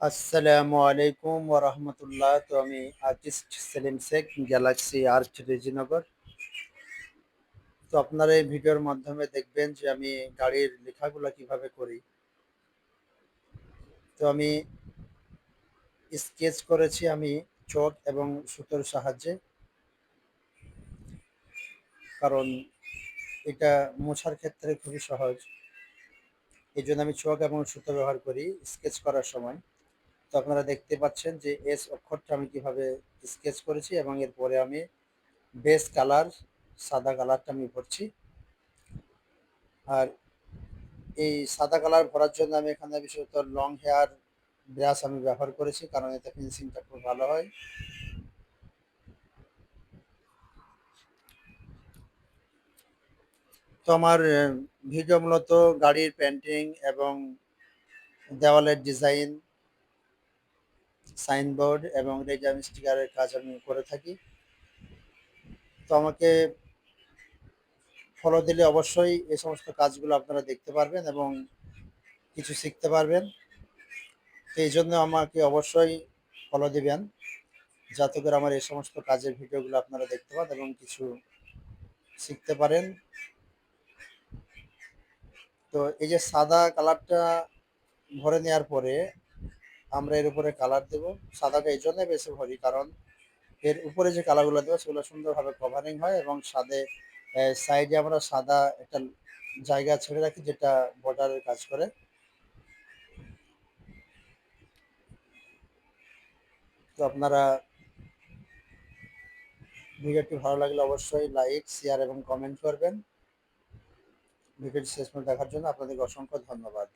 আসসালামু আলাইকুম ওরহমতুল্লাহ তো আমি artist Salim Sheikh, Galaxy art Rejinagar. তো আপনারা এই ভিডিওর মাধ্যমে দেখবেন যে আমি গাড়ির লেখাগুলো কীভাবে করি। তো আমি স্কেচ করেছি আমি চক এবং সুতোর সাহায্যে। কারণ এটা মোছার ক্ষেত্রে খুবই সহজ। এই জন্য আমি চক এবং সুতো ব্যবহার করি স্কেচ করার সময়। তো আপনারা দেখতে পাচ্ছেন যে এস অক্ষরটা আমি কীভাবে স্কেচ করেছি এবং এরপরে আমি বেস কালার সাদা কালারটা আমি ভরছি। আর এই সাদা কালার ভরার জন্য আমি এখানে বিশেষত লং হেয়ার ব্রাশ আমি ব্যবহার করেছি, কারণ এতে ফিনিশিংটা খুব ভালো হয়। তো আমার ভিডিও মূলত গাড়ির পেন্টিং এবং দেওয়ালের ডিজাইন সাইনবোর্ড এবং রেজাম স্টিকারের কাজ আমি করে থাকি। তো আমাকে ফলো দিলে অবশ্যই এই সমস্ত কাজগুলো আপনারা দেখতে পারবেন এবং কিছু শিখতে পারবেন। তো এই জন্য আমাকে অবশ্যই ফলো দিবেন, যাতে করে আমার এই সমস্ত কাজের ভিডিওগুলো আপনারা দেখতে পান এবং কিছু শিখতে পারেন। তো এই যে সাদা কালারটা ভরে নেওয়ার পরে আমরা এর উপরে কালার দেব। সাদাটা এই জন্যই বেশি ভরি, কারণ এর উপরে যে কালারগুলো দেবো সেগুলো সুন্দরভাবে কভারিং হয় এবং সাদে সাইডে আমরা সাদা একটা জায়গা ছেড়ে রাখি যেটা বর্ডারের কাজ করে। তো আপনারা ভিডিওটি ভালো লাগলে অবশ্যই লাইক শেয়ার এবং কমেন্ট করবেন। ভিডিওটি শেষ পর্যন্ত দেখার জন্য আপনাদেরকে অসংখ্য ধন্যবাদ।